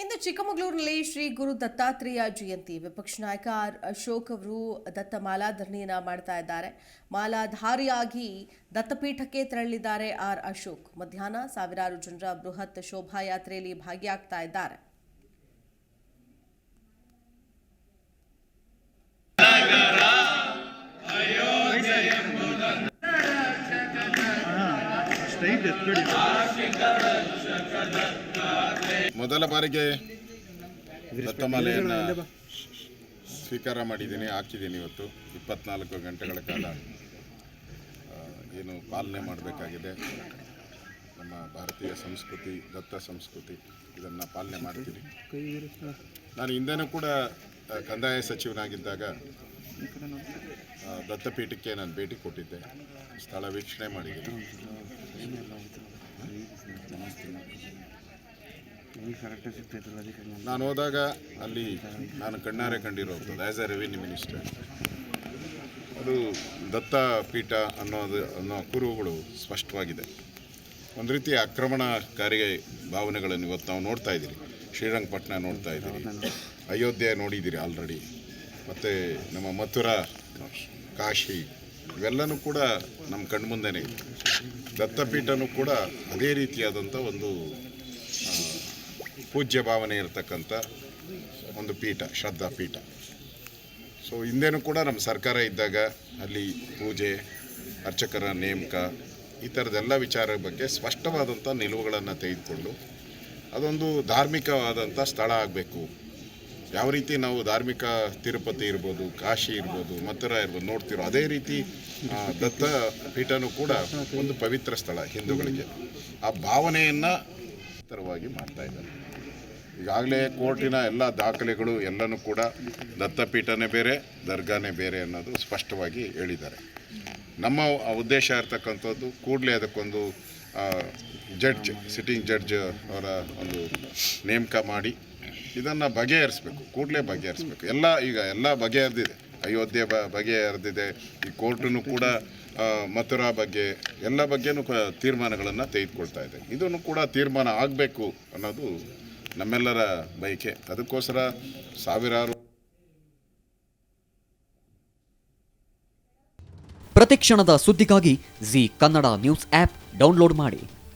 ಇಂದು ಚಿಕ್ಕಮಗಳೂರಿನಲ್ಲಿ ಶ್ರೀ ಗುರು ದತ್ತಾತ್ರೇಯ ಜಯಂತಿ. ವಿಪಕ್ಷ ನಾಯಕ ಆರ್ ಅಶೋಕ್ ಅವರು ದತ್ತ ಮಾಲಾಧರಣೆಯನ್ನ ಮಾಡ್ತಾ ಇದ್ದಾರೆ. ಮಾಲಾಧಾರಿಯಾಗಿ ದತ್ತಪೀಠಕ್ಕೆ ತೆರಳಿದ್ದಾರೆ ಆರ್ ಅಶೋಕ್. ಮಧ್ಯಾಹ್ನ ಸಾವಿರಾರು ಜನರ ಬೃಹತ್ ಶೋಭಾಯಾತ್ರೆಯಲ್ಲಿ ಭಾಗಿಯಾಗ್ತಾ ಇದ್ದಾರೆ. ಮೊದಲ ಬಾರಿಗೆ ದತ್ತಮಾಲೆಯನ್ನು ಸ್ವೀಕಾರ ಮಾಡಿದ್ದೀನಿ ಹಾಕಿದ್ದೀನಿ ಇವತ್ತು. ಇಪ್ಪತ್ನಾಲ್ಕು ಗಂಟೆಗಳ ಕಾಲ ಏನು ಪಾಲನೆ ಮಾಡಬೇಕಾಗಿದೆ. ನಮ್ಮ ಭಾರತೀಯ ಸಂಸ್ಕೃತಿ ದತ್ತ ಸಂಸ್ಕೃತಿ ಇದನ್ನು ಪಾಲನೆ ಮಾಡ್ತೀನಿ ನಾನು ಹಿಂದೆನೂ ಕೂಡ ಕಂದಾಯ ಸಚಿವನಾಗಿದ್ದಾಗ ದತ್ತಪೀಠಕ್ಕೆ ನಾನು ಭೇಟಿ ಕೊಟ್ಟಿದ್ದೆ. ಸ್ಥಳ ವೀಕ್ಷಣೆ ಮಾಡಿದ್ದೆ ನಾನು ಹೋದಾಗ ಅಲ್ಲಿ ನಾನು ಕಣ್ಣಾರೆ ಕಂಡಿರೋದು ಆ್ಯಸ್ ಎ ರೆವಿನ್ಯೂ ಮಿನಿಸ್ಟರ್ ಅದು ದತ್ತಪೀಠ ಅನ್ನೋದು, ಅನ್ನೋ ಕುರುಹುಗಳು ಸ್ಪಷ್ಟವಾಗಿದೆ. ಒಂದು ರೀತಿ ಆಕ್ರಮಣಕಾರಿ ಭಾವನೆಗಳನ್ನು ಇವತ್ತು ನಾವು ನೋಡ್ತಾ ಇದ್ದೀರಿ. ಶ್ರೀರಂಗಪಟ್ಟಣ ನೋಡ್ತಾ ಇದ್ದೀರಿ. ಅಯೋಧ್ಯೆ ನೋಡಿದ್ದೀರಿ ಆಲ್ರೆಡಿ ಮತ್ತು ನಮ್ಮ ಮಥುರಾ ಕಾಶಿ. ಇವೆಲ್ಲನೂ ಕೂಡ ನಮ್ಮ ಕಣ್ಮುಂದೆನೇ ಇದೆ. ದತ್ತಪೀಠನೂ ಕೂಡ ಅದೇ ರೀತಿಯಾದಂಥ ಒಂದು ಪೂಜ್ಯ ಭಾವನೆ ಇರತಕ್ಕಂಥ ಒಂದು ಪೀಠ, ಶ್ರದ್ಧಾ ಪೀಠ. ಸೊ ಹಿಂದೆನೂ ಕೂಡ ನಮ್ಮ ಸರ್ಕಾರ ಇದ್ದಾಗ ಅಲ್ಲಿ ಪೂಜೆ, ಅರ್ಚಕರ ನೇಮಕ, ಈ ಥರದ್ದೆಲ್ಲ ವಿಚಾರ ಬಗ್ಗೆ ಸ್ಪಷ್ಟವಾದಂಥ ನಿಲುವುಗಳನ್ನು ತೆಗೆದುಕೊಂಡು ಅದೊಂದು ಧಾರ್ಮಿಕವಾದಂಥ ಸ್ಥಳ ಆಗಬೇಕು. ಯಾವ ರೀತಿ ನಾವು ಧಾರ್ಮಿಕ ತಿರುಪತಿ ಇರ್ಬೋದು, ಕಾಶಿ ಇರ್ಬೋದು, ಮಥುರ ಇರ್ಬೋದು ನೋಡ್ತಿರೋ ಅದೇ ರೀತಿ ದತ್ತ ಪೀಠನೂ ಕೂಡ ಒಂದು ಪವಿತ್ರ ಸ್ಥಳ ಹಿಂದೂಗಳಿಗೆ. ಆ ಭಾವನೆಯನ್ನು ತರವಾಗಿ ಮಾಡ್ತಾ ಇದ್ದಾರೆ. ಈಗಾಗಲೇ ಕೋರ್ಟಿನ ಎಲ್ಲ ದಾಖಲೆಗಳು ಎಲ್ಲನೂ ಕೂಡ ದತ್ತಪೀಠನೇ ಬೇರೆ, ದರ್ಗಾನೇ ಬೇರೆ ಅನ್ನೋದು ಸ್ಪಷ್ಟವಾಗಿ ಹೇಳಿದ್ದಾರೆ. ನಮ್ಮ ಉದ್ದೇಶ ಇರ್ತಕ್ಕಂಥದ್ದು ಕೂಡಲೇ ಅದಕ್ಕೊಂದು ಜಡ್ಜ್ ಸಿಟ್ಟಿಂಗ್ ಜಡ್ಜ್ ಅವರ ಒಂದು ನೇಮಕ ಮಾಡಿ ಇದನ್ನು ಬಗೆಹರಿಸ್ಬೇಕು, ಕೂಡಲೇ ಬಗೆಹರಿಸ್ಬೇಕು. ಎಲ್ಲ ಈಗ ಎಲ್ಲ ಬಗೆಹರಿದಿದೆ. ಅಯೋಧ್ಯೆ ಬ, ಬಗೆಹರಿದಿದೆ. ಈ ಕೋರ್ಟನ್ನು ಕೂಡ ಮಥುರಾ ಬಗ್ಗೆ ಎಲ್ಲ ಬಗ್ಗೆನೂ ತೀರ್ಮಾನಗಳನ್ನು ತೆಗೆದುಕೊಳ್ತಾ ಇದೆ. ಇದನ್ನು ಕೂಡ ತೀರ್ಮಾನ ಆಗಬೇಕು ಅನ್ನೋದು ನಮ್ಮೆಲ್ಲರ ಬಯಕೆ. ಅದಕ್ಕೋಸ್ಕರ ಸಾವಿರಾರು ಪ್ರತಿಕ್ಷಣದ ಸುದ್ದಿಗಾಗಿ Zee Kannada news app download ಮಾಡಿ.